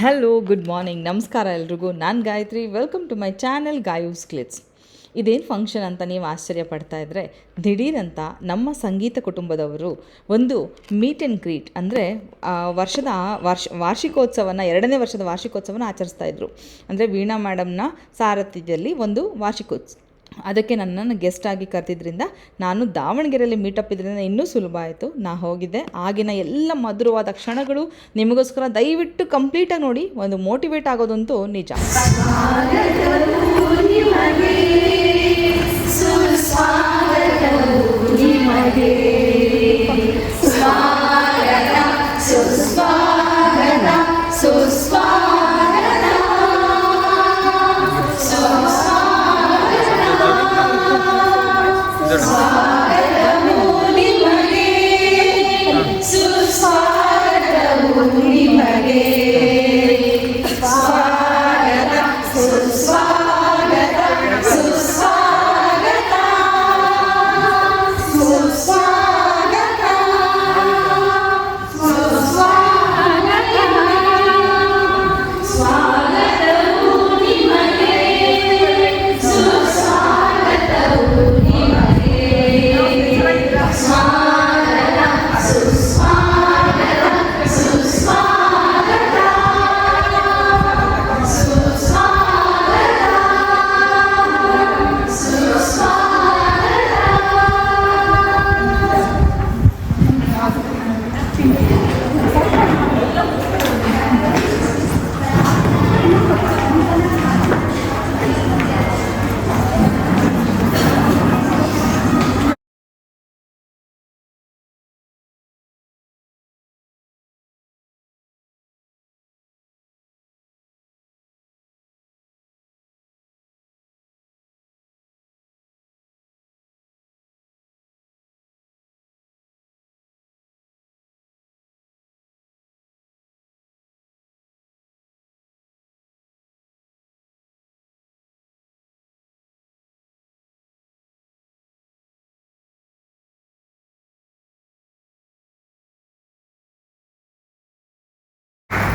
Hello good morning ನಮಸ್ಕಾರ ಎಲ್ರಿಗೂ. ನಾನು Gayathri. Welcome to my channel Gayu's clicks ಇದೇನು ಫಂಕ್ಷನ್ ಅಂತ ನೀವು ಆಶ್ಚರ್ಯ ಪಡ್ತಾ ಇದ್ದರೆ ದಿಢೀರಂತ ನಮ್ಮ ಸಂಗೀತ ಕುಟುಂಬದವರು ಒಂದು ಮೀಟ್ ಆ್ಯಂಡ್ ಗ್ರೀಟ್ ಅಂದರೆ ವರ್ಷದ ವರ್ಷ ವಾರ್ಷಿಕೋತ್ಸವನ ಎರಡನೇ ವರ್ಷದ ವಾರ್ಷಿಕೋತ್ಸವನ ಆಚರಿಸ್ತಾ ಇದ್ರು. ಅಂದರೆ ವೀಣಾ ಮೇಡಮ್ನ ಸಾರಥ್ಯದಲ್ಲಿ ಒಂದು ವಾರ್ಷಿಕೋತ್ಸವ ಅದಕ್ಕೆ ನನ್ನನ್ನು ಆಗಿ ಕರೆದಿದ್ದರಿಂದ ನಾನು ದಾವಣಗೆರೆಯಲ್ಲಿ ಮೀಟಪ್ ಇದ್ರಿಂದ ಇನ್ನೂ ಸುಲಭ ಆಯಿತು. ನಾ ಹೋಗಿದ್ದೆ. ಆಗಿನ ಎಲ್ಲ ಮಧುರವಾದ ಕ್ಷಣಗಳು ನಿಮಗೋಸ್ಕರ ದಯವಿಟ್ಟು ಕಂಪ್ಲೀಟಾಗಿ ನೋಡಿ, ಒಂದು ಮೋಟಿವೇಟ್ ಆಗೋದಂತೂ ನಿಜ.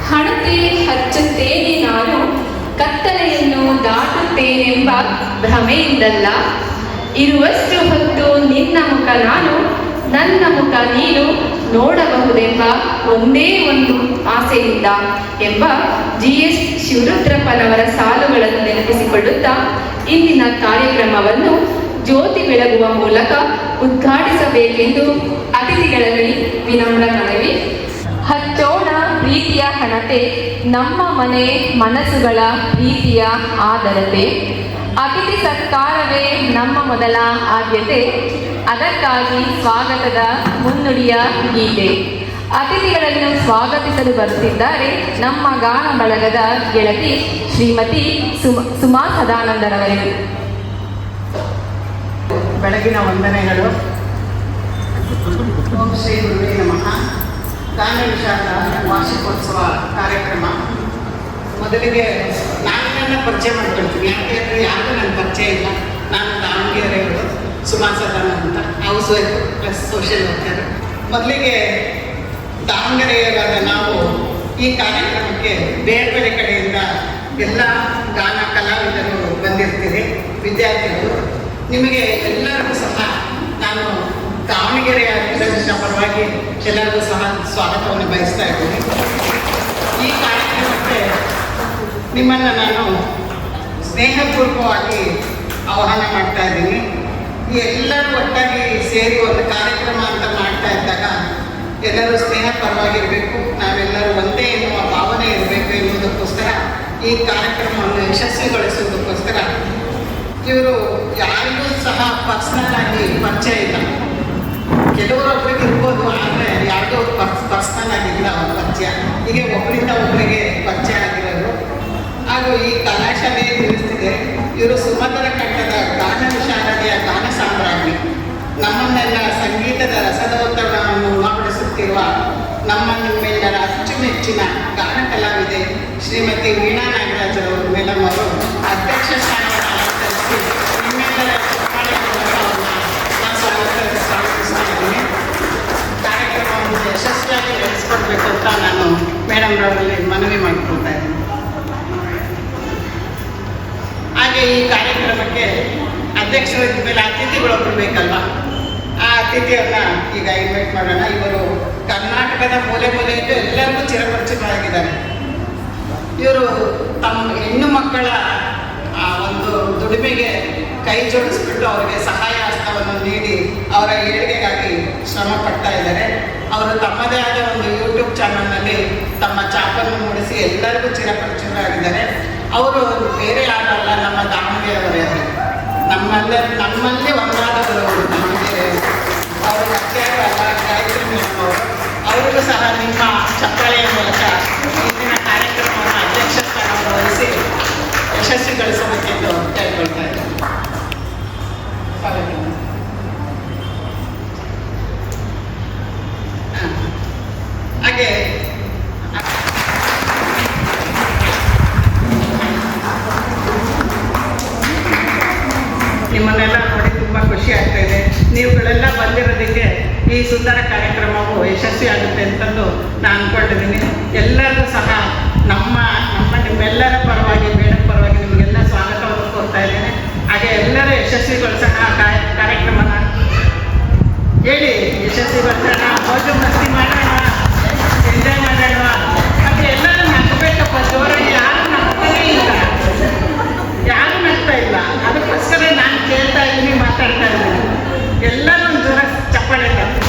ಹಣತೆ ಹಚ್ಚುತ್ತೇನೆ ನಾನು, ಕತ್ತಲೆಯನ್ನು ದಾಟುತ್ತೇನೆಂಬ ಭ್ರಮೆಯಿಂದಲ್ಲ. ಇರುವಷ್ಟು ಹೊತ್ತು ನಿನ್ನ ಮುಖ ನಾನು, ನನ್ನ ಮುಖ ನೀನು ನೋಡಬಹುದೆಂಬ ಒಂದೇ ಒಂದು ಆಸೆಯಿಂದ ಎಂಬ ಜಿ ಎಸ್ ಶಿವರುದ್ರಪ್ಪನವರ ಸಾಲುಗಳನ್ನು ನೆನಪಿಸಿಕೊಳ್ಳುತ್ತಾ ಇಂದಿನ ಕಾರ್ಯಕ್ರಮವನ್ನು ಜ್ಯೋತಿ ಬೆಳಗುವ ಮೂಲಕ ಉದ್ಘಾಟಿಸಬೇಕೆಂದು ಅತಿಥಿಗಳಲ್ಲಿ ವಿನಮ್ರ ಮನವಿ. ಪ್ರೀತಿಯ ಹಣತೆ, ನಮ್ಮ ಮನೆ ಮನಸ್ಸುಗಳ ಪ್ರೀತಿಯ ಆದರತೆ. ಅತಿಥಿ ಸತ್ಕಾರವೇ ನಮ್ಮ ಮೊದಲ ಆದ್ಯತೆ. ಅದಕ್ಕಾಗಿ ಸ್ವಾಗತದ ಮುನ್ನುಡಿಯ ಗೀತೆ. ಅತಿಥಿಗಳನ್ನು ಸ್ವಾಗತಿಸಲು ಬರುತ್ತಿದ್ದಾರೆ ನಮ್ಮ ಗಾನ ಬಳಗದ ಗೆಳತಿ ಶ್ರೀಮತಿ ಸುಮ ಸದಾನಂದರವರಿಗೆ. ಬೆಳಗಿನ ವಂದನೆಗಳು. ಓಂ ಶ್ರೀ ಗುರುವೇ ನಮಃ. ಗಾನ ವಿಷಾದ ವಾರ್ಷಿಕೋತ್ಸವ ಕಾರ್ಯಕ್ರಮ. ಮೊದಲಿಗೆ ನಾನು ನನ್ನ ಪರಿಚಯ ಮಾಡ್ಕೊಳ್ತೀನಿ ಯಾಕೆಂದರೆ ಯಾರಿಗೂ ನನ್ನ ಪರಿಚಯ ಇಲ್ಲ. ನಾನು ದಾವಣಗೆರೆಯವರು ಸುಮಾ ಸದಾನ ಅಂತ. Housewife plus social worker ಮೊದಲಿಗೆ ದಾವಣಗೆರೆಯವರಾದ ನಾವು ಈ ಕಾರ್ಯಕ್ರಮಕ್ಕೆ ಬೇರೆ ಬೇರೆ ಕಡೆಯಿಂದ ಎಲ್ಲ ಗಾನ ಕಲಾವಿದರು ಬಂದಿರ್ತೀರಿ. ವಿದ್ಯಾರ್ಥಿಗಳು. ನಿಮಗೆ ಎಲ್ಲರಿಗೂ ಸಹ ನಾನು ದಾವಣಗೆರೆಯ ಇದರಿಂದ ಪರವಾಗಿ ಎಲ್ಲರಿಗೂ ಸಹ ಸ್ವಾಗತವನ್ನು ಬಯಸ್ತಾ ಇದ್ದೀನಿ. ಈ ಕಾರ್ಯಕ್ರಮಕ್ಕೆ ನಿಮ್ಮನ್ನು ನಾನು ಸ್ನೇಹಪೂರ್ವಕವಾಗಿ ಆಹ್ವಾನ ಮಾಡ್ತಾ ಇದ್ದೀನಿ. ಎಲ್ಲರೂ ಒಟ್ಟಾಗಿ ಸೇರಿ ಒಂದು ಕಾರ್ಯಕ್ರಮ ಅಂತ ಮಾಡ್ತಾ ಇದ್ದಾಗ ಎಲ್ಲರೂ ಸ್ನೇಹ ಪರವಾಗಿರಬೇಕು. ನಾವೆಲ್ಲರೂ ಒಂದೇ ಎನ್ನುವ ಭಾವನೆ ಇರಬೇಕು ಎನ್ನುವುದಕ್ಕೋಸ್ಕರ ಈ ಕಾರ್ಯಕ್ರಮವನ್ನು ಯಶಸ್ವಿಗೊಳಿಸುವುದಕ್ಕೋಸ್ಕರ ಇವರು ಯಾರಿಗೂ ಸಹ ಪರ್ಸ್ನಲ್ ಆಗಿ ಪರಿಚಯ ಇಲ್ಲ. ಕೆಲವರೊಬ್ಬರಿಗೆ ಇರ್ಬೋದು ಆದರೆ ಯಾವುದೋ ಪರ್ಸ್, ಪರ್ಸ್ನಲ್ ಆಗಿಲ್ಲ ಅವ್ರ ಪರಿಚಯ. ಹೀಗೆ ಒಬ್ಬರಿಂದ ಒಬ್ಬರಿಗೆ ಪರಿಚಯ ಆಗಿರೋರು. ಹಾಗೂ ಈ ಕಲಾಶಾಲೆ ತಿಳಿಸ್ತಿದೆ, ಇವರು ಸುಮಧುರ ಕಟ್ಟದ ಗಾನ ವಿಶಾರದೆಯ ಗಾನ ಸಾಮ್ರಾಜ್ಞಿ. ನಮ್ಮನ್ನೆಲ್ಲ ಸಂಗೀತದ ರಸದೋತ್ತರವನ್ನು ಉಣಪಡಿಸುತ್ತಿರುವ ನಮ್ಮ ನಿಮ್ಮೆಲ್ಲರ ಅಚ್ಚುಮೆಚ್ಚಿನ ಗಾನ ಕಲಾವಿದೆ ಶ್ರೀಮತಿ ವೀಣಾ ನಾಗರಾಜರವರು ಮೇಡಮ್ ಅವರು ಅಧ್ಯಕ್ಷ ಸ್ಥಾನವನ್ನು ನಿಮ್ಮೆಲ್ಲರ ಕಾರ್ಯಕ್ರಮವನ್ನು ಯಶಸ್ವಿಯಾಗಿ ನಡೆಸ್ಕೊಡ್ಬೇಕು ಅಂತ ನಾನು ಮೇಡಮ್ರವರಲ್ಲಿ ಮನವಿ ಮಾಡಿಕೊಳ್ತಾ ಇದ್ದೀನಿ ಹಾಗೆ ಈ ಕಾರ್ಯಕ್ರಮಕ್ಕೆ ಅಧ್ಯಕ್ಷರಿದ್ದ ಮೇಲೆ ಅತಿಥಿಗಳೊಬ್ಬರು ಬೇಕಲ್ವ? ಆ ಅತಿಥಿಯನ್ನ ಈಗ ಇನ್ವೈಟ್ ಮಾಡೋಣ. ಇವರು ಕರ್ನಾಟಕದ ಮೂಲೆ ಮೂಲೆಯಲ್ಲೂ ಎಲ್ಲರಿಗೂ ಚಿರಪರಿಚಿತರಾಗಿದ್ದಾರೆ. ಇವರು ತಮ್ಮ ಹೆಣ್ಣು ಮಕ್ಕಳ ಆ, ಒಂದು ದುಡಿಮೆಗೆ ಕೈ ಜೋಡಿಸ್ಬಿಟ್ಟು ಅವರಿಗೆ ಸಹಾಯ ಹಸ್ತವನ್ನು ನೀಡಿ ಅವರ ಏಳಿಗೆಗಾಗಿ ಶ್ರಮ ಪಡ್ತಾ ಇದ್ದಾರೆ. ಅವರು ತಮ್ಮದೇ ಆದ ಒಂದು ಯೂಟ್ಯೂಬ್ ಚಾನಲ್ನಲ್ಲಿ ತಮ್ಮ ಚಾಪನ್ನು ಮೂಡಿಸಿ ಎಲ್ಲರಿಗೂ ಚಿರಪರಿಚಿತರಾಗಿದ್ದಾರೆ. ಅವರು ಬೇರೆ ಯಾರಲ್ಲ, ನಮ್ಮ ದಾವಣಗೆರೆಯವರೇ ನಮ್ಮಲ್ಲೇ, ನಮ್ಮಲ್ಲಿ ಒಂದಾದವರು ಅವರು. ಅತ್ಯಾರಲ್ಲ ಗಾಯತ್ರಿ ಅವರು. ಅವರಿಗೂ ಸಹ ನಿಮ್ಮ ಚಪ್ಪಳೆಯ ಮೂಲಕ ಇಂದಿನ ಕಾರ್ಯಕ್ರಮವನ್ನು ಅಧ್ಯಕ್ಷ ಸ್ಥಾನವನ್ನು ವಹಿಸಿ ಯಶಸ್ವಿಗೊಳಿಸಬೇಕೆಂದು ಕೇಳ್ಕೊಳ್ತಾ ಇದ್ದಾರೆ ಸ್ವಾಗತ. ಹಾ. ಹಾಗೆ ನಿಮ್ಮನ್ನೆಲ್ಲ ನೋಡಿ ತುಂಬ ಖುಷಿ ಆಗ್ತಾ ಇದೆ ನೀವುಗಳೆಲ್ಲ ಬಂದಿರೋದಕ್ಕೆ ಈ ಸುಂದರ ಕಾರ್ಯಕ್ರಮವು ಯಶಸ್ವಿ ಆಗುತ್ತೆ ಅಂತಂದು ನಾನು ಅಂದ್ಕೊಂಡಿದ್ದೀನಿ ಎಲ್ಲರಿಗೂ ಸಹ ನಮ್ಮ ನಮ್ಮ ನಿಮ್ಮೆಲ್ಲರ ಪರವಾಗಿ ಮೇಡಮ್ ಪರವಾಗಿ ನಿಮಗೆಲ್ಲ ಸ್ವಾಗತವನ್ನು ಕೋರ್ತಾ ಇದ್ದೇನೆ ಹಾಗೆ ಎಲ್ಲರೂ ಯಶಸ್ವಿಗೊಳಿಸೋಣ ಆ ಕಾರ್ಯ- ಕಾರ್ಯಕ್ರಮನ ಹೇಳಿ ಯಶಸ್ವಿಗೊಳಿಸೋಣ ಮೋಜು ಮಸ್ತಿ ಮಾಡೋಣ ಎಂಜಾಯ್ ಮಾಡೋಣ ಹಾಗೆ ಎಲ್ಲರೂ ನಗ್ಬೇಕಪ್ಪ ಜೋರಾಗಿ ಯಾರು ನಗ್ತಾನೇ ಇಲ್ಲ ಯಾರು ನಗ್ತಾ ಇಲ್ಲ ಅದಕ್ಕೋಸ್ಕರ ನಾನು ಕೇಳ್ತಾ ಇದ್ದೀನಿ ಮಾತಾಡ್ತಾ ಇದ್ದೀನಿ ಎಲ್ಲರೂ ಒಂದು ಜೋರ ಚಪ್ಪಾಳೆ ತಟ್ಟಿ.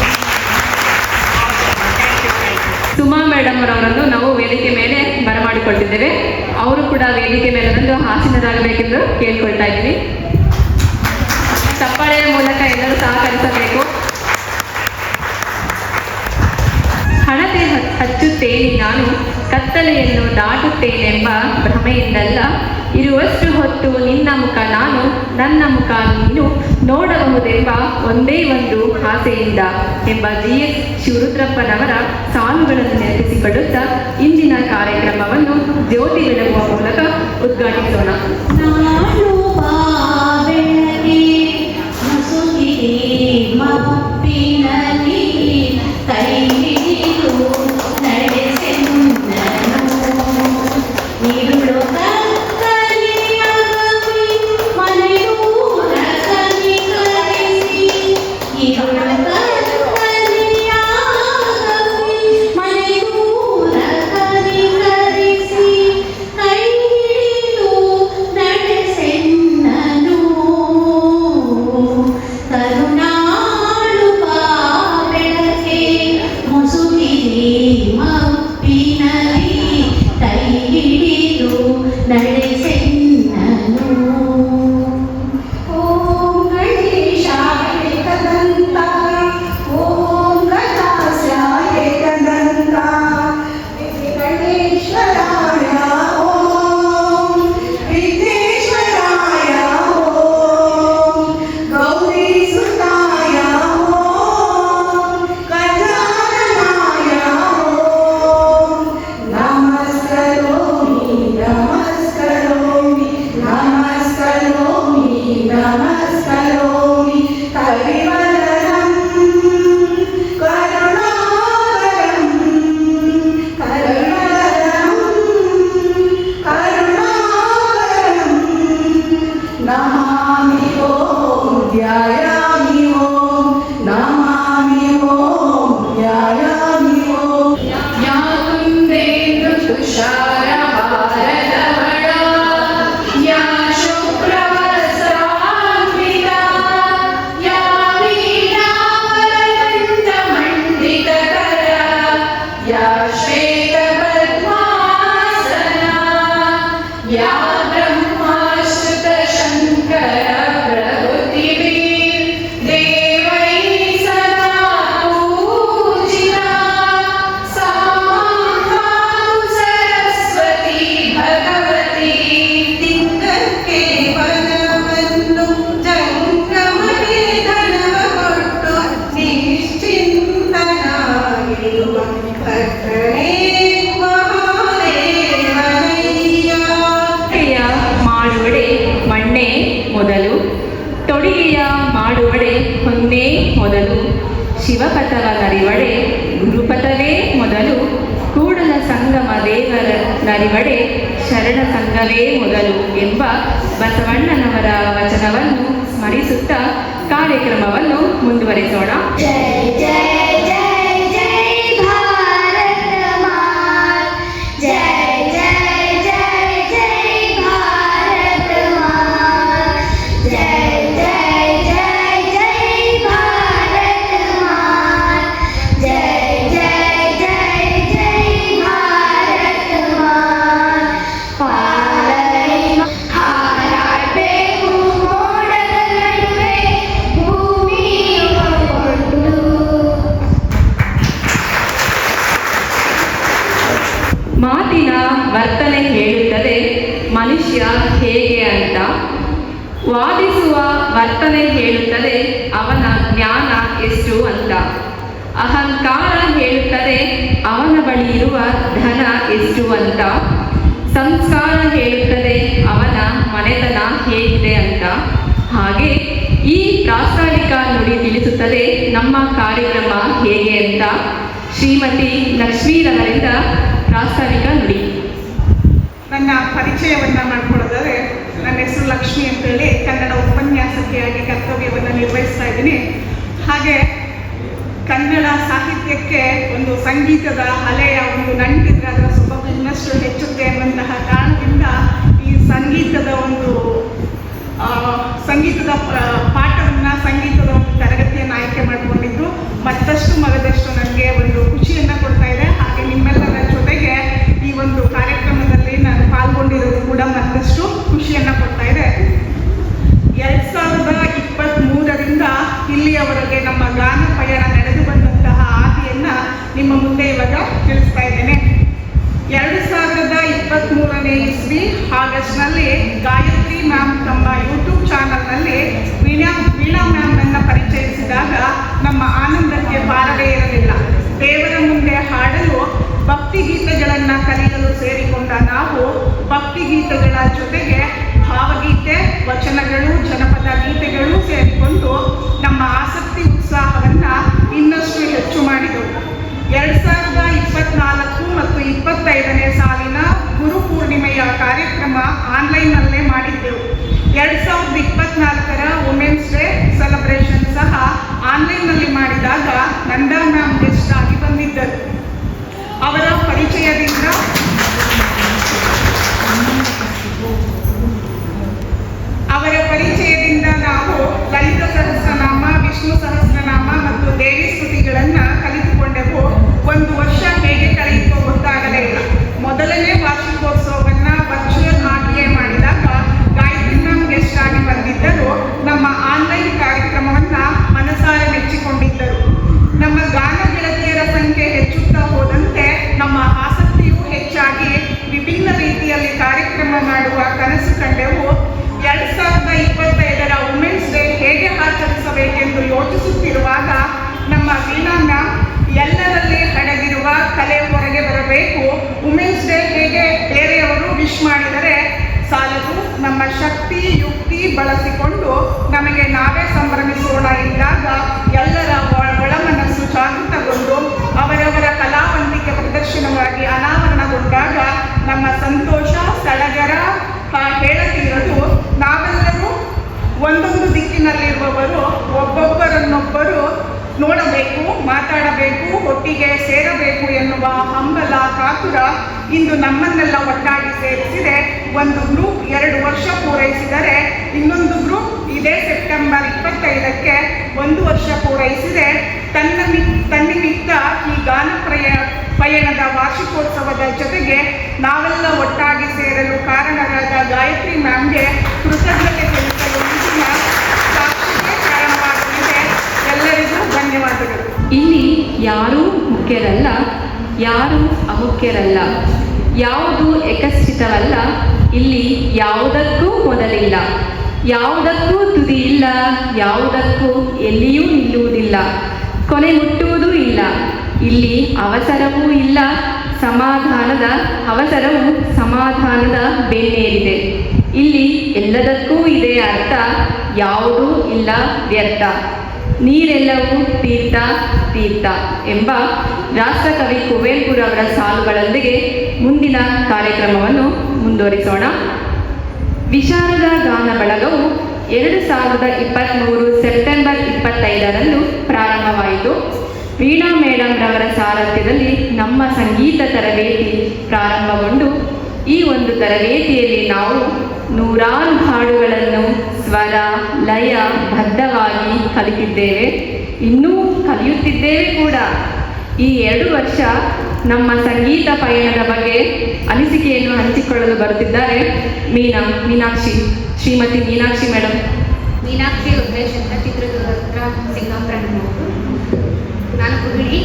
ಸುಮಾ ಮೇಡಮ್ ಅವರನ್ನು ನಾವು ವೇದಿಕೆ ಮೇಲೆ ಬರಮಾಡಿಕೊಳ್ತಿದ್ದೇವೆ. ಅವರು ಕೂಡ ವೇದಿಕೆ ಮೇಲೆ ಬಂದು ಹಾಸನರಾಗಬೇಕೆಂದು ಕೇಳ್ಕೊಳ್ತಾ ಇದ್ದೀವಿ. ಚಪ್ಪಾಳೆಯ ಮೂಲಕ ಎಲ್ಲರೂ ಸಹಕರಿಸಬೇಕು. ಹಣತೆ ಹಚ್ಚುತ್ತೇನೆ ನಾನು, ಕತ್ತಲೆಯನ್ನು ದಾಟುತ್ತೇನೆಂಬ ಭ್ರಮೆಯಿಂದಲ್ಲ. ಇರುವಷ್ಟು ಹೊತ್ತು ನಿನ್ನ ಮುಖ ನಾನು, ನನ್ನ ಮುಖ ನೀನು ನೋಡಬಹುದೆಂಬ ಒಂದೇ ಒಂದು ಆಸೆಯಿಂದ ಎಂಬ ಜಿ ಎಸ್ ಶಿವರುದ್ರಪ್ಪನವರ ಸಾಲುಗಳನ್ನು ನೆನಪಿಸಿಕೊಳ್ಳುತ್ತಾ ಇಂದಿನ ಕಾರ್ಯಕ್ರಮವನ್ನು ಜ್ಯೋತಿ ಬೆಳಗುವ ಮೂಲಕ ಉದ್ಘಾಟಿಸೋಣ. ನಾನು Yeah. ಸಂಘವೇ ಮೊದಲು ಎಂಬ ಬಸವಣ್ಣನವರ ವಚನವನ್ನು ಸ್ಮರಿಸಿ ಸ್ಮರಿಸುತ್ತಾ ಕಾರ್ಯಕ್ರಮವನ್ನು ಮುಂದುವರಿಸೋಣ. ಇರುವ ಧನ ಎಷ್ಟು ಅಂತ ಸಂಸ್ಕಾರ ಹೇಳುತ್ತದೆ, ಅವನ ಮನೆತನ ಹೇಗಿದೆ ಅಂತ. ಹಾಗೆ ಈ ಪ್ರಾಸ್ತಾವಿಕ ನುಡಿ ತಿಳಿಸುತ್ತದೆ, ನಮ್ಮ ಕಾರ್ಯಕ್ರಮ ಹೇಗೆ ಅಂತ. ಶ್ರೀಮತಿ ಲಕ್ಷ್ಮೀರವರಿಂದ ಪ್ರಾಸ್ತಾವಿಕ ನುಡಿ. ನನ್ನ ಪರಿಚಯವನ್ನು ಮಾಡ್ಕೊಳ್ಳೋದಾದ್ರೆ, ನನ್ನ ಹೆಸರು ಲಕ್ಷ್ಮಿ ಅಂತೇಳಿ ಕನ್ನಡ ಉಪನ್ಯಾಸಕಿಯಾಗಿ ಕರ್ತವ್ಯವನ್ನು ನಿರ್ವಹಿಸ್ತಾ ಇದ್ದೀನಿ. ಹಾಗೆ ಕನ್ನಡ ಸಾಹಿತ್ಯಕ್ಕೆ ಒಂದು ಸಂಗೀತದ ಅಲೆಯ ಒಂದು ನಂಟಿದ್ರೆ ಅದರ ಸೊಬಗು ಇನ್ನಷ್ಟು ಹೆಚ್ಚುತ್ತೆ ಅನ್ನುವಂತಹ ಕಾರಣದಿಂದ ಈ ಸಂಗೀತದ ಒಂದು ಸಂಗೀತದ ಪಾಠವನ್ನ ಸಂಗೀತದ ಒಂದು ತರಗತಿಯನ್ನು ಆಯ್ಕೆ ಮಾಡಿಕೊಂಡಿದ್ದು. ಮತ್ತಷ್ಟು ಮಗದಷ್ಟು ನನಗೆ ಒಂದು ಖುಷಿಯನ್ನು ಕೊಡ್ತಾ ಇದೆ. ಹಾಗೆ ನಿಮ್ಮೆಲ್ಲರ ಜೊತೆಗೆ ಈ ಒಂದು ಕಾರ್ಯಕ್ರಮದಲ್ಲಿ ನಾನು ಪಾಲ್ಗೊಂಡಿರೋದು ಕೂಡ ಮತ್ತಷ್ಟು ಖುಷಿಯನ್ನು ಕೊಡ್ತಾ ಇದೆ ಎರಡ್ ಸಾವಿರದ ಇಪ್ಪತ್ತ್ ಮೂರರಿಂದ ಇಲ್ಲಿಯವರೆಗೆ ನಮ್ಮ ಗಾನ ಪಯಣ ನಡೆದು ಬಂದಂತಹ ಹಾದಿಯನ್ನ ನಿಮ್ಮ ಮುಂದೆ ಇವಾಗ ತಿಳಿಸ್ತಾ ಇದ್ದೇನೆ ಎರಡು ಸಾವಿರದ ಇಪ್ಪತ್ತ್ ಇಸ್ವಿ ಆಗಸ್ಟ್ನಲ್ಲಿ ಗಾಯತ್ರಿ ಮ್ಯಾಮ್ ತಮ್ಮ ಯೂಟ್ಯೂಬ್ ಚಾನಲ್ನಲ್ಲಿ ವೀಣಾ ವೀಣಾ ಮ್ಯಾಮನ್ನು ಪರಿಚಯಿಸಿದಾಗ ನಮ್ಮ ಆನಂದಕ್ಕೆ ಪಾರವೇ ಇರಲಿಲ್ಲ. ದೇವರ ಮುಂದೆ ಹಾಡಲು ಭಕ್ತಿ ಗೀತೆಗಳನ್ನು ಕಲಿಯಲು ಸೇರಿಕೊಂಡ ನಾವು ಭಕ್ತಿ ಗೀತೆಗಳ ಜೊತೆಗೆ ಭಾವಗೀತೆ, ವಚನಗಳು, ಜನಪದ ಗೀತೆಗಳು ಸೇರಿಕೊಂಡು ನಮ್ಮ ಆಸಕ್ತಿ ಉತ್ಸಾಹವನ್ನು ಇನ್ನಷ್ಟು ಹೆಚ್ಚು ಮಾಡಿದವು. ಎರಡು ಸಾವಿರದ ಇಪ್ಪತ್ತ್ನಾಲ್ಕು ಮತ್ತು ಇಪ್ಪತ್ತೈದನೇ ಸಾಲಿನ ಗುರು ಪೂರ್ಣಿಮೆಯ ಕಾರ್ಯಕ್ರಮ ಆನ್ಲೈನ್ನಲ್ಲೇ ಮಾಡಿದ್ದೆವು. ಎರಡು ಸಾವಿರದ ಇಪ್ಪತ್ನಾಲ್ಕರ ವುಮೆನ್ಸ್ ಡೇ ಸೆಲೆಬ್ರೇಷನ್ ಸಹ ಆನ್ಲೈನ್ನಲ್ಲಿ ಮಾಡಿದಾಗ ನಂದಾ ಮ್ಯಾಮ್ ಗೆಸ್ಟ್ ಆಗಿ ಬಂದಿದ್ದರು ಅವರ ಪರಿಚಯದಿಂದ ಅವರ ಪರಿಚಯದಿಂದ ನಾವು ಲಲಿತ ಸಹಸ್ರನಾಮ ವಿಷ್ಣು ಸಹಸ್ರನಾಮ ಮತ್ತು ದೇವಿ ಸ್ತುತಿಗಳನ್ನು ಕಲಿತುಕೊಂಡೆವು ಒಂದು ವರ್ಷ ಹೇಗೆ ಕಳೆಯಿತೋ ಗೊತ್ತಾಗಲೇ ಇಲ್ಲ ಮೊದಲನೇ ವಾರ್ಷಿಕೋತ್ಸವವನ್ನು ವರ್ಚುವಲ್ ಆಗಿಯೇ ಮಾಡಿದಾಗ ಗಾಯತ್ರಿ ಮ್ಯಾಮ್ ಗೆಸ್ಟ್ ಆಗಿ ಬಂದಿದ್ದರು ನಮ್ಮ ಆನ್ಲೈನ್ ಕಾರ್ಯಕ್ರಮವನ್ನು ಮನಸಾರೆ ಮೆಚ್ಚಿಕೊಂಡಿದ್ದರು ನಮ್ಮ ಗಾನ ಗೆಳತಿಯರ ಸಂಖ್ಯೆ ಹೆಚ್ಚುತ್ತಾ ಹೋದಂತೆ ನಮ್ಮ ಆಸಕ್ತಿಯೂ ಹೆಚ್ಚಾಗಿ ವಿಭಿನ್ನ ರೀತಿಯಲ್ಲಿ ಕಾರ್ಯಕ್ರಮ ಮಾಡುವ ಕನಸು ಕಂಡೆವು ಎರಡ್ ಸಾವಿರದ ಇಪ್ಪತ್ತೈದರ ವುಮೆನ್ಸ್ ಡೇ ಹೇಗೆ ಆಚರಿಸಬೇಕೆಂದು ಯೋಚಿಸುತ್ತಿರುವಾಗ ನಮ್ಮ ವೀಣಾ ಮ್ಯಾಮ್ ಎಲ್ಲರಲ್ಲಿ ಹಡಗಿರುವ ಕಲೆ ಹೊರಗೆ ಬರಬೇಕು ವುಮೆನ್ಸ್ ಡೇ ಹೇಗೆ ಬೇರೆಯವರು ವಿಶ್ ಮಾಡಿದರೆ ಸಾಲದು. ನಮ್ಮ ಶಕ್ತಿ, ಯುಕ್ತಿ ಬಳಸಿಕೊಂಡು ನಮಗೆ ನಾವೇ ಸಂಭ್ರಮಿಸೋಣ ಇದ್ದಾಗ ಎಲ್ಲರ ಒಳ- ಒಳಮನಸ್ಸು ಜಾಗೃತಗೊಂಡು ಅವರವರ ಕಲಾವಂತಿಕೆ ಪ್ರದರ್ಶನವಾಗಿ ಅನಾವರಣಗೊಂಡಾಗ ನಮ್ಮ ಸಂತೋಷ, ಸಡಗರ ಹೇಳದಿರಲು ನಾವೆಲ್ಲರೂ ಒಂದೊಂದು ದಿಕ್ಕಿನಲ್ಲಿರುವವರು, ಒಬ್ಬೊಬ್ಬರನ್ನೊಬ್ಬರು ನೋಡಬೇಕು, ಮಾತಾಡಬೇಕು, ಒಟ್ಟಿಗೆ ಸೇರಬೇಕು ಎನ್ನುವ ಹಂಬಲ ಕಾತುರ ಇಂದು ನಮ್ಮನ್ನೆಲ್ಲ ಒಟ್ಟಾಗಿ ಸೇರಿಸಿದೆ. ಒಂದು ಗ್ರೂಪ್ ಎರಡು ವರ್ಷ ಪೂರೈಸಿದರೆ, ಇನ್ನೊಂದು ಗ್ರೂಪ್ ಇದೇ ಸೆಪ್ಟೆಂಬರ್ ಇಪ್ಪತ್ತೈದಕ್ಕೆ ಒಂದು ವರ್ಷ ಪೂರೈಸಿದೆ. ತನ್ನ ಮಿ ತನ್ನಿಮಿತ್ತ ಈ ಗಾನ ಪ್ರಯ, ಪಯಣದ ವಾರ್ಷಿಕೋತ್ಸವದ ಜೊತೆಗೆ ನಾವೆಲ್ಲ ಒಟ್ಟಾಗಿ ಸೇರಲು ಕಾರಣರಾದ ಗಾಯತ್ರಿ ಮ್ಯಾಮ್ಗೆ ಕೃತಜ್ಞತೆ ಸಲ್ಲಿಸಲು ಯಾರೂ ಮುಖ್ಯರಲ್ಲ, ಯಾರೂ ಅಮುಖ್ಯರಲ್ಲ. ಯಾವುದು ಏಕಸ್ಥಿತವಲ್ಲ ಇಲ್ಲಿ ಯಾವುದಕ್ಕೂ ಮೊದಲಿಲ್ಲ. ಯಾವುದಕ್ಕೂ ತುದಿ ಇಲ್ಲ, ಯಾವುದಕ್ಕೂ ಎಲ್ಲಿಯೂ ನಿಲ್ಲುವುದಿಲ್ಲ. ಕೊನೆ ಮುಟ್ಟುವುದೂ ಇಲ್ಲ. ಇಲ್ಲಿ ಅವಸರವೂ ಇಲ್ಲ, ಸಮಾಧಾನದ ಅವಸರವು ಸಮಾಧಾನದ ಬೆನ್ನೇರಿದೆ. ಇಲ್ಲಿ ಎಲ್ಲದಕ್ಕೂ ಇದೆ ಅರ್ಥ, ಯಾವುದೂ ಇಲ್ಲ ವ್ಯರ್ಥ. ನೀರೆಲ್ಲವೂ ತೀರ್ಥ ತೀರ್ಥ ಎಂಬ ರಾಷ್ಟ್ರಕವಿ ಕುವೆಂಪುರವರ ಸಾಲುಗಳೊಂದಿಗೆ ಮುಂದಿನ ಕಾರ್ಯಕ್ರಮವನ್ನು ಮುಂದುವರಿಸೋಣ. ವಿಶಾರದ ಗಾನ ಬಳಗವು ಎರಡು ಸಾವಿರದ ಇಪ್ಪತ್ತ್ಮೂರು ಸೆಪ್ಟೆಂಬರ್ ಇಪ್ಪತ್ತೈದರಂದು ಪ್ರಾರಂಭವಾಯಿತು. ವೀಣಾ ಮೇಡಮ್ ರವರ ಸಾರಥ್ಯದಲ್ಲಿ ನಮ್ಮ ಸಂಗೀತ ತರಬೇತಿ ಪ್ರಾರಂಭಗೊಂಡು, ಈ ಒಂದು ತರಬೇತಿಯಲ್ಲಿ ನಾವು ನೂರಾರು ಹಾಡುಗಳನ್ನು ಸ್ವರ, ಲಯ ಬದ್ಧವಾಗಿ ಕಲಿತಿದ್ದೇವೆ. ಇನ್ನೂ ಕಲಿಯುತ್ತಿದ್ದೇವೆ ಕೂಡ. ಈ ಎರಡು ವರ್ಷ ನಮ್ಮ ಸಂಗೀತ ಪಯಣದ ಬಗ್ಗೆ ಅನಿಸಿಕೆಯನ್ನು ಹಂಚಿಕೊಳ್ಳಲು ಬರುತ್ತಿದ್ದಾರೆ ಮೀನಾ, ಮೀನಾಕ್ಷಿ, ಶ್ರೀಮತಿ ಮೀನಾಕ್ಷಿ ಮೇಡಮ್ ಮೀನಾಕ್ಷಿ ಉದ್ದೇಶ ಚಿತ್ರದುರ್ಗತ್ರ ಚಿತ್ರದುರ್ಗ ಹತ್ರ ನಾನು ಗೃಹಿಣಿ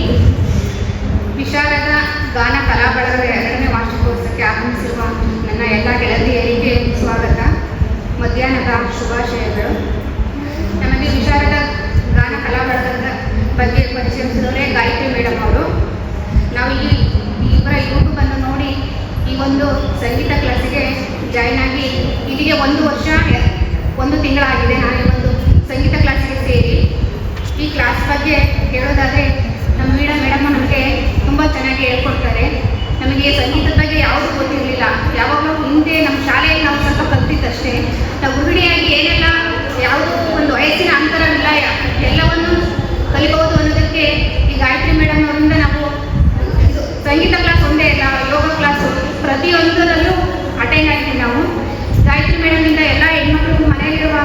ವಿಶಾರದ ಗಾನ ಕಲಾ ಬಳಗದ ಎರಡನೇ ವಾರ್ಷಿಕೋತ್ಸವಕ್ಕೆ ಆಗಮಿಸಿರುವ ನನ್ನ ಎಲ್ಲ ಗೆಳತಿಯರಿಗೆ ಮಧ್ಯಾಹ್ನದ ಶುಭಾಶಯಗಳು. ನಮಗೆ ವಿಶಾರದ ಗಾನ ಕಲಾ ಬಗ್ಗೆ ಪರಿಚಯಿಸಿದವರೇ ಗಾಯತ್ರಿ ಮೇಡಮ್ ಅವರು. ನಾವು ಈ ಇವರ ಯೂಟ್ಯೂಬನ್ನು ನೋಡಿ ಈ ಒಂದು ಸಂಗೀತ ಕ್ಲಾಸಿಗೆ ಜಾಯ್ನ್ ಆಗಿ, ಇಲ್ಲಿಗೆ ಒಂದು ವರ್ಷ, ಒಂದು ತಿಂಗಳಾಗಿದೆ. ನಾನು ಈ ಒಂದು ಸಂಗೀತ ಕ್ಲಾಸಿಗೆ ಸೇರಿ ಈ ಕ್ಲಾಸ್ ಬಗ್ಗೆ ಹೇಳೋದಾದರೆ ನಮ್ಮ ವೀಣಾ ಮೇಡಮ್ ನಮಗೆ ತುಂಬ ಚೆನ್ನಾಗಿ ಹೇಳ್ಕೊಡ್ತಾರೆ ನಮಗೆ ಸಂಗೀತದ ಬಗ್ಗೆ ಯಾವುದೂ ಗೊತ್ತಿರಲಿಲ್ಲ ಯಾವಾಗಲೂ ಹಿಂದೆ ನಮ್ಮ ಶಾಲೆಯಲ್ಲಿ ನಾವು ಸ್ವಲ್ಪ ಕಲ್ತಿದ್ದಷ್ಟೇ ನಾವು ಗೃಹಿಣಿಯಾಗಿ ಏನೆಲ್ಲ ಯಾವುದೂ ಒಂದು ವಯಸ್ಸಿನ ಅಂತರವಿಲ್ಲ ಯಾ- ಎಲ್ಲವನ್ನು ಕಲಿಬಹುದು ಅನ್ನೋದಕ್ಕೆ ಈ ಗಾಯತ್ರಿ ಮೇಡಮ್ ಅವರಿಂದ ನಾವು ಇದು ಸಂಗೀತ ಕ್ಲಾಸ್ ಒಂದೇ ಅಲ್ಲ ಯೋಗ ಕ್ಲಾಸು ಪ್ರತಿಯೊಂದರಲ್ಲೂ ಅಟೆಂಡ್ ಆಗಿದ್ದೀವಿ ನಾವು ಗಾಯತ್ರಿ ಮೇಡಮ್ನಿಂದ ಎಲ್ಲ ಹೆಣ್ಮಕ್ಳಿಗೂ ಮನೆಯಲ್ಲಿರುವ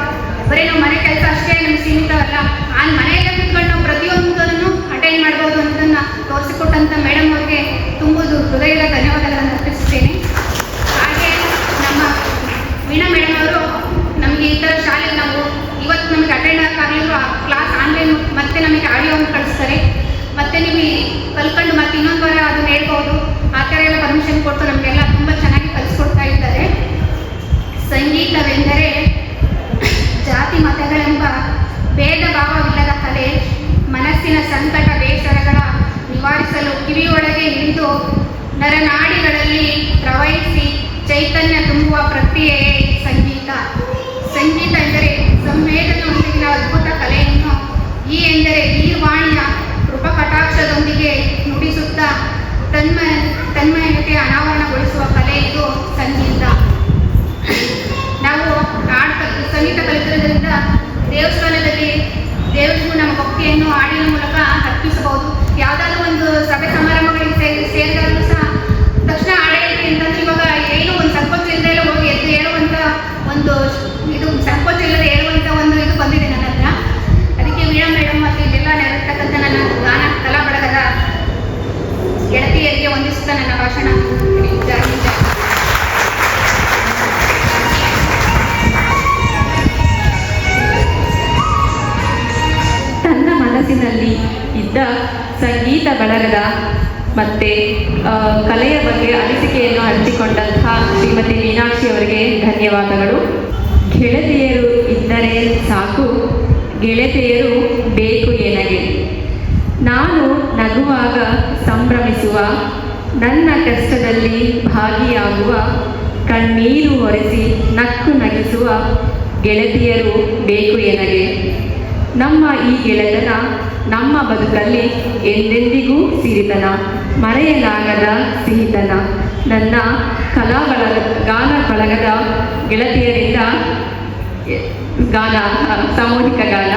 ಬರೀ ನಾವು ಮನೆ ಕೆಲಸ ಅಷ್ಟೇ ನಮ್ಗೆ ಸೀಮಿತವಲ್ಲ ಆ ಮನೆಯಲ್ಲೇ ಕುತ್ಕೊಂಡು ನಾವು ಪ್ರತಿಯೊಂದನ್ನು ಅಟೆಂಡ್ ಮಾಡ್ಬೋದು ಅನ್ನೋದನ್ನು ತೋರಿಸಿಕೊಟ್ಟಂಥ ಮೇಡಮ್ ಅವ್ರಿಗೆ ತುಂಬುದು ಹೃದಯದ ಧನ್ಯವಾದಗಳನ್ನು ಅರ್ಪಿಸುತ್ತೇನೆ ಹಾಗೆ ನಮ್ಮ ವೀಣಾ ಮೇಡಮ್ ಅವರು ನಮಗೆ ಈ ಥರ ಶಾಲೆ ನಾವು ಇವತ್ತು ನಮಗೆ ಅಟೆಂಡ್ ಆಗಲಿಲ್ಲ ಕ್ಲಾಸ್ ಆನ್ಲೈನ್ ಮತ್ತೆ ನಮಗೆ ಆಡಿಯೋವನ್ನು ಕಳಿಸ್ತಾರೆ ಮತ್ತೆ ನೀವು ಈ ಕಲ್ಕೊಂಡು ಮತ್ತೆ ಇನ್ನೊಂದು ವಾರ ಅದನ್ನ ಹೇಳ್ಬೋದು ಆ ಥರ ಎಲ್ಲ ಪರ್ಮಿಷನ್ ಕೊಟ್ಟು ನಮಗೆಲ್ಲ ತುಂಬ ಚೆನ್ನಾಗಿ ಕಲಿಸ್ಕೊಡ್ತಾ ಇದ್ದಾರೆ ಸಂಗೀತವೆಂದರೆ ಜಾತಿ ಮತಗಳೆಂಬ ಭೇದ ಭಾವವಿಲ್ಲದ ಕಲೆ ಮನಸ್ಸಿನ ಸಂಕಟ ಬೇಸರಗಳ ನಿವಾರಿಸಲು ಕಿವಿಯೊಳಗೆ ಇಳಿದು ನರನಾಡಿಗಳಲ್ಲಿ ಪ್ರವಹಿಸಿ ಚೈತನ್ಯ ತುಂಬುವ ಪ್ರಕ್ರಿಯೆಯೇ ಸಂಗೀತ. ಸಂಗೀತ ಎಂದರೆ ಸಂವೇದನೆಯೊಂದಿಗಿನ ಅದ್ಭುತ ಕಲೆಯನ್ನು. ಈ ಎಂದರೆ ಗೀರ್ವಾಣಿಯ ಕೃಪಕಟಾಕ್ಷದೊಂದಿಗೆ ನುಡಿಸುತ್ತಾ ತನ್ಮಯ ತನ್ಮಯತೆ ಅನಾವರಣಗೊಳಿಸುವ ಕಲೆ ಇದು ಸಂಗೀತ. ನಾವು ಹಾಡು ಸಂಗೀತ ಕಲಿತಿರೋದ್ರಿಂದ ದೇವಸ್ಥಾನದಲ್ಲಿ ದೇವರಿಗೂ ನಮ್ಮ ಭಕ್ತಿಯನ್ನು ಹಾಡಿನ ಗೆಳತಿಯರು, ಬೇಕು ಎನಗೆ ನಾನು ನಗುವಾಗ ಸಂಭ್ರಮಿಸುವ, ನನ್ನ ಕಷ್ಟದಲ್ಲಿ ಭಾಗಿಯಾಗುವ, ಕಣ್ಣೀರು ಒರೆಸಿ ನಕ್ಕು ನಗಿಸುವ ಗೆಳತಿಯರು, ಬೇಕು ಎನಗೆ ನಮ್ಮ ಈ ಗೆಳೆತನ, ನಮ್ಮ ಬದುಕಲ್ಲಿ ಎಂದೆಂದಿಗೂ ಸಿರಿತನ, ಮರೆಯಲಾಗದ ಸಿಹಿತನ. ನನ್ನ ಕಲಾ ಬಳಗ ಗಾನ ಬಳಗದ ಗೆಳತಿಯರಿಂದ గాన సామూహిక గాన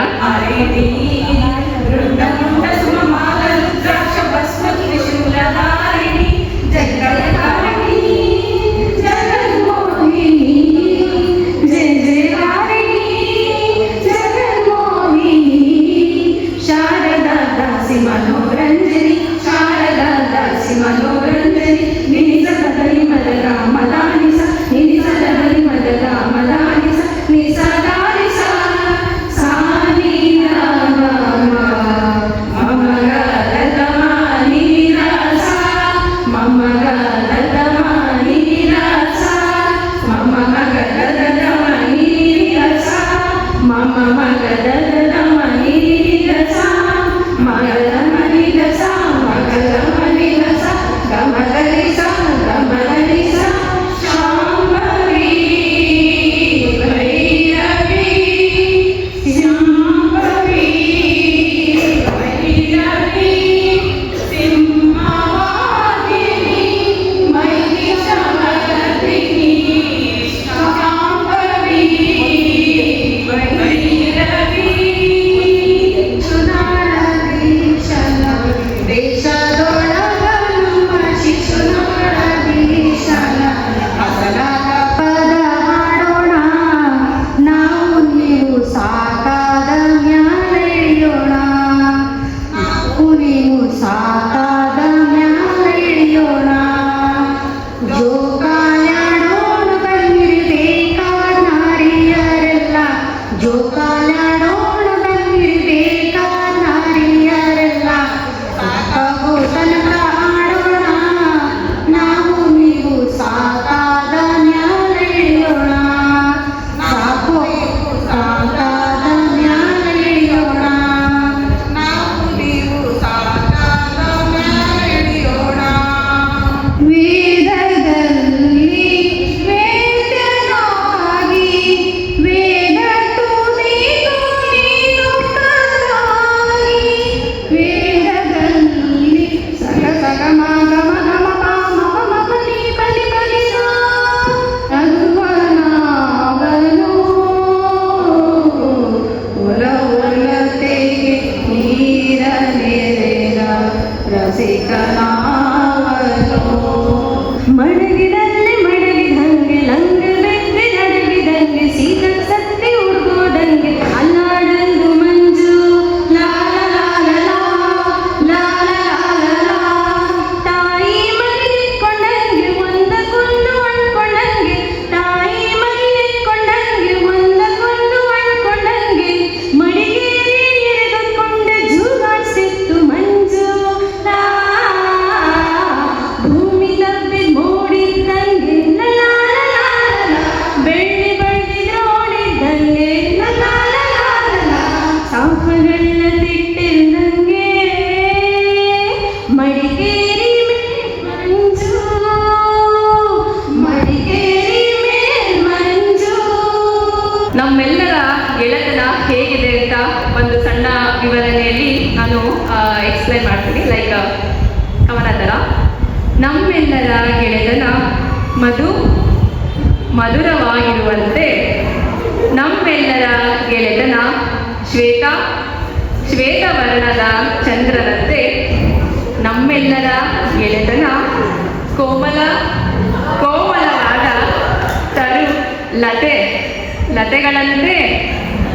ಲತೆಗಳಂತೆ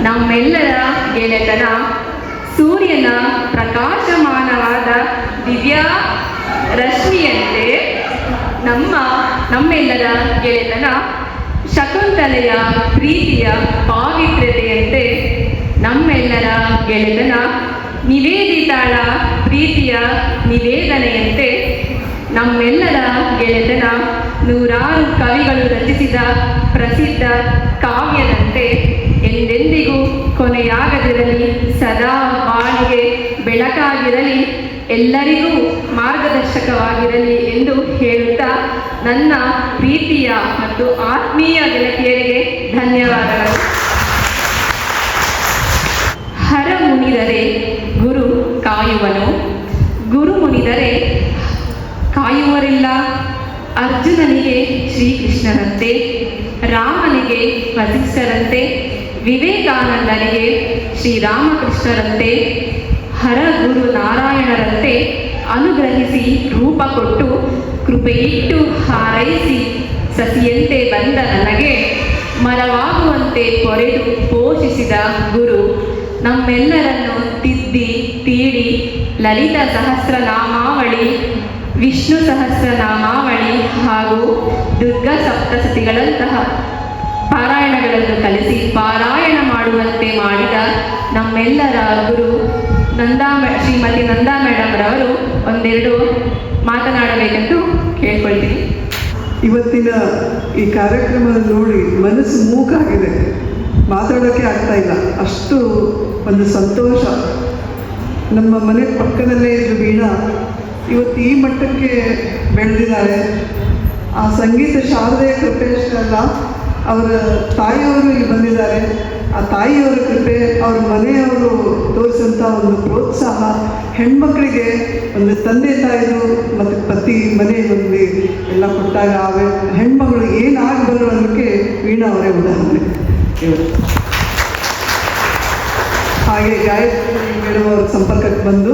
ನಮ್ಮೆಲ್ಲರ ಗೆಳೆತನ ಸೂರ್ಯನ ಪ್ರಕಾಶಮಾನವಾದ ದಿವ್ಯ ರಶ್ಮಿಯಂತೆ ನಮ್ಮ ನಮ್ಮೆಲ್ಲರ ಗೆಳೆತನ ಶಕುಂತಲೆಯ ಪ್ರೀತಿಯ ಪಾವಿತ್ರ್ಯತೆಯಂತೆ ನಮ್ಮೆಲ್ಲರ ಗೆಳೆತನ ನಿವೇದಿತಾಳ ಪ್ರೀತಿಯ ನಿವೇದನೆಯಂತೆ ನಮ್ಮೆಲ್ಲರ ಗೆಳೆತನ ನೂರಾರು ಕವಿಗಳು ರಚಿಸಿದ ಪ್ರಸಿದ್ಧ ಕಾವ್ಯದಂತೆ ಎಂದೆಂದಿಗೂ ಕೊನೆಯಾಗದಿರಲಿ, ಸದಾ ಬಾಳಿಗೆ ಬೆಳಕಾಗಿರಲಿ, ಎಲ್ಲರಿಗೂ ಮಾರ್ಗದರ್ಶಕವಾಗಿರಲಿ ಎಂದು ಹೇಳುತ್ತಾ ನನ್ನ ಪ್ರೀತಿಯ ಮತ್ತು ಆತ್ಮೀಯ ಗೆಳತಿಯರಿಗೆ ಧನ್ಯವಾದಗಳು. ಹರ ಮುನಿದರೆ ಗುರು ಕಾಯುವನು, ಗುರು ಮುನಿದರೆ ಕಾಯುವರಿಲ್ಲ. ಅರ್ಜುನನಿಗೆ ಶ್ರೀಕೃಷ್ಣರಂತೆ, ರಾಮನಿಗೆ ವಸಿಷ್ಠರಂತೆ, ವಿವೇಕಾನಂದನಿಗೆ ಶ್ರೀರಾಮಕೃಷ್ಣರಂತೆ ಹರ ಗುರು ನಾರಾಯಣರಂತೆ ಅನುಗ್ರಹಿಸಿ ರೂಪ ಕೊಟ್ಟು ಕೃಪೆಯಿಟ್ಟು ಹಾರೈಸಿ, ಸತಿಯಂತೆ ಬಂದ ನನಗೆ ಮರವಾಗುವಂತೆ ಕೊರೆದು ಪೋಷಿಸಿದ ಗುರು, ನಮ್ಮೆಲ್ಲರನ್ನು ತಿದ್ದಿ, ತೀಡಿ, ಲಲಿತ ಸಹಸ್ರನಾಮಾವಳಿ ವಿಷ್ಣು ಸಹಸ್ರನಾಮಾವಳಿ ಹಾಗೂ ದುರ್ಗಾ ಸಪ್ತಸತಿಗಳಂತಹ ಪಾರಾಯಣಗಳನ್ನು ಕಲಿಸಿ ಪಾರಾಯಣ ಮಾಡುವಂತೆ ಮಾಡಿದ ನಮ್ಮೆಲ್ಲರ ಗುರು ನಂದಾ ಶ್ರೀಮತಿ ನಂದಾ ಮೇಡಮ್ ರವರು ಒಂದೆರಡು ಮಾತನಾಡಬೇಕೆಂದು ಕೇಳ್ಕೊಳ್ತೀನಿ. ಇವತ್ತಿನ ಈ ಕಾರ್ಯಕ್ರಮ ನೋಡಿ ಮನಸ್ಸು ಮೂಕಾಗಿದೆ. ಮಾತಾಡೋಕ್ಕೆ ಆಗ್ತಾ ಇಲ್ಲ. ಅಷ್ಟು ಒಂದು ಸಂತೋಷ. ನಮ್ಮ ಮನೆ ಪಕ್ಕದಲ್ಲೇ ಇದ್ದು ವೀಣಾ ಇವತ್ತು ಈ ಮಟ್ಟಕ್ಕೆ ಬೆಳೆದಿದ್ದಾರೆ. ಆ ಸಂಗೀತ ಶಾರದೆಯ ಕೃಪೆ ಅಷ್ಟೇ ಅಲ್ಲ, ಅವರ ತಾಯಿಯವರು ಇಲ್ಲಿ ಬಂದಿದ್ದಾರೆ. ಆ ತಾಯಿಯವರ ಕೃಪೆ, ಅವ್ರ ಮನೆಯವರು ತೋರಿಸಿದಂಥ ಒಂದು ಪ್ರೋತ್ಸಾಹ, ಹೆಣ್ಮಕ್ಳಿಗೆ ಒಂದು ತಂದೆ ತಾಯಿದು ಮತ್ತು ಪತಿ ಮನೆ ಒಂದು ಎಲ್ಲ ಕೊಟ್ಟಾಗ, ಆ ಹೆಣ್ಮಗಳು ಏನಾಗಬಲ್ಲ ಅನ್ನೋಕ್ಕೆ ವೀಣಾ ಅವರೇ ಉದಾಹರಣೆ. ಇವತ್ತು ಹಾಗೆ ಗಾಯತ್ರಿ ಮೇಡಮ್ ಅವ್ರ ಸಂಪರ್ಕಕ್ಕೆ ಬಂದು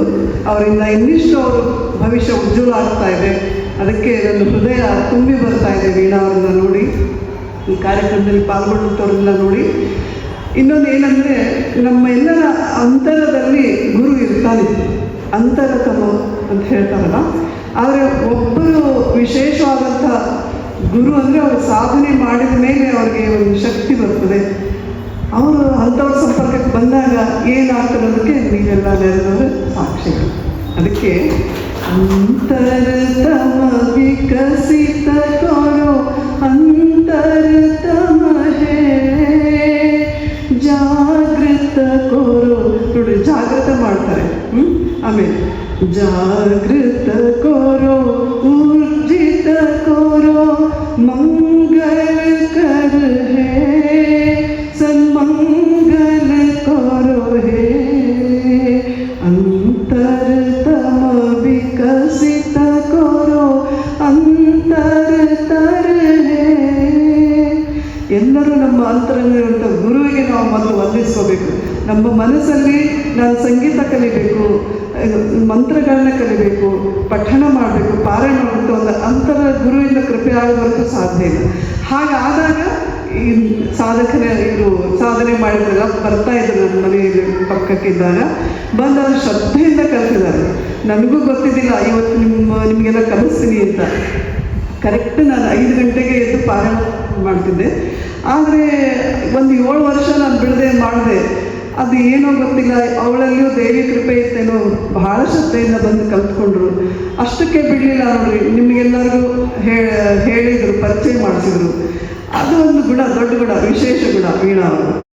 ಅವರಿಂದ ಇನ್ನಿಷ್ಟು ಅವರು ಭವಿಷ್ಯ ಉಜ್ವಲ ಆಗ್ತಾ ಇದೆ. ಅದಕ್ಕೆ ನನ್ನ ಹೃದಯ ತುಂಬಿ ಬರ್ತಾ ಇದೆ ವೀಣಾ ಅವರನ್ನು ನೋಡಿ. ಈ ಕಾರ್ಯಕ್ರಮದಲ್ಲಿ ಪಾಲ್ಗೊಳ್ಳುವಂಥವ್ರನ್ನ ನೋಡಿ. ಇನ್ನೊಂದು ಏನಂದರೆ, ನಮ್ಮ ಎಲ್ಲರ ಅಂತರದಲ್ಲಿ ಗುರು ಇರ್ತಾನೆ. ಅಂತರತಮ ಅಂತ ಹೇಳ್ತಾರಲ್ಲ. ಆದರೆ ಒಬ್ಬರು ವಿಶೇಷವಾದಂಥ ಗುರು ಅಂದರೆ ಅವರು ಸಾಧನೆ ಮಾಡಿದ ಮೇಲೆ ಅವರಿಗೆ ಒಂದು ಶಕ್ತಿ ಬರ್ತದೆ. ಅವರು ಅಂಥವ್ರ ಸಂಪರ್ಕಕ್ಕೆ ಬಂದಾಗ ಏನಾಗ್ತದೆ ಅನ್ನೋದಕ್ಕೆ ನೀವೆಲ್ಲ ನೆರೆದವರು ಸಾಕ್ಷಿಗಳು. ಅದಕ್ಕೆ ಅಂತರತಮ ವಿಕಸಿತ ಕೊರೋ ಅಂತರತಮ ಹೇ ಜಾಗೃತ ಕೋರೋ ನೋಡಿ ಜಾಗೃತ ಮಾಡ್ತಾರೆ. ಹ್ಞೂ ಆಮೇಲೆ ಜಾಗೃತ ಕೋರೋ ಮೊದಲು ವಂದಿಸ್ಕೋಬೇಕು ನಮ್ಮ ಮನಸ್ಸಲ್ಲಿ ನಾನು ಸಂಗೀತ ಕಲಿಬೇಕು, ಮಂತ್ರಗಳನ್ನ ಕಲಿಬೇಕು, ಪಠಣ ಮಾಡಬೇಕು, ಪಾರಾಯಣ ಮಾಡಬೇಕು ಒಂದು ಅಂತರ ಗುರುವಿನ ಕೃಪೆ ಆಗೋವರೆಗೂ ಸಾಧ್ಯ ಇಲ್ಲ. ಹಾಗಾದಾಗ ಈ ಸಾಧಕನೇ ಇದು ಸಾಧನೆ ಮಾಡಿದಾಗ ಬರ್ತಾ ಇದ್ರು ನನ್ನ ಮನೆಯಲ್ಲಿ ಪಕ್ಕಕ್ಕಿದ್ದಾಗ. ಬಂದು ಅವರು ಶ್ರದ್ಧೆಯಿಂದ ಕಲಿತಿದ್ದಾರೆ ನನಗೂ ಗೊತ್ತಿದ್ದಿಲ್ಲ, ಇವತ್ತು ನಿಮ್ಮ, ನಿಮಗೆಲ್ಲ ಕಲಿಸ್ತೀನಿ ಅಂತ. ಕರೆಕ್ಟ್ ನಾನು ಐದು ಗಂಟೆಗೆ ಎದ್ದು ಪಾರಾಯಣ ಮಾಡ್ತಿದ್ದೆ. ಆದರೆ ಒಂದು ಏಳು ವರ್ಷ ನಾನು ಬಿಡದೆ ಮಾಡಿದೆ, ಅದು ಏನೋ ಗೊತ್ತಿಲ್ಲ, ಅವಳಲ್ಲಿಯೂ ದೇವಿ ಕೃಪೆ ಇತ್ತೇನೋ, ಬಹಳ ಶ್ರದ್ಧೆಯಿಂದ ಬಂದು ಕಲ್ತ್ಕೊಂಡ್ರು. ಅಷ್ಟಕ್ಕೆ ಬಿಡಲಿಲ್ಲ ನೋಡ್ರಿ, ನಿಮಗೆಲ್ಲರಿಗೂ ಹೇಳಿದರು, ಪರಿಚಯ ಮಾಡಿಸಿದ್ರು. ಅದು ಒಂದು ಗುಣ, ದೊಡ್ಡ ಗುಣ, ವಿಶೇಷ ಗುಣ ವೀಣಾ ಅವರು.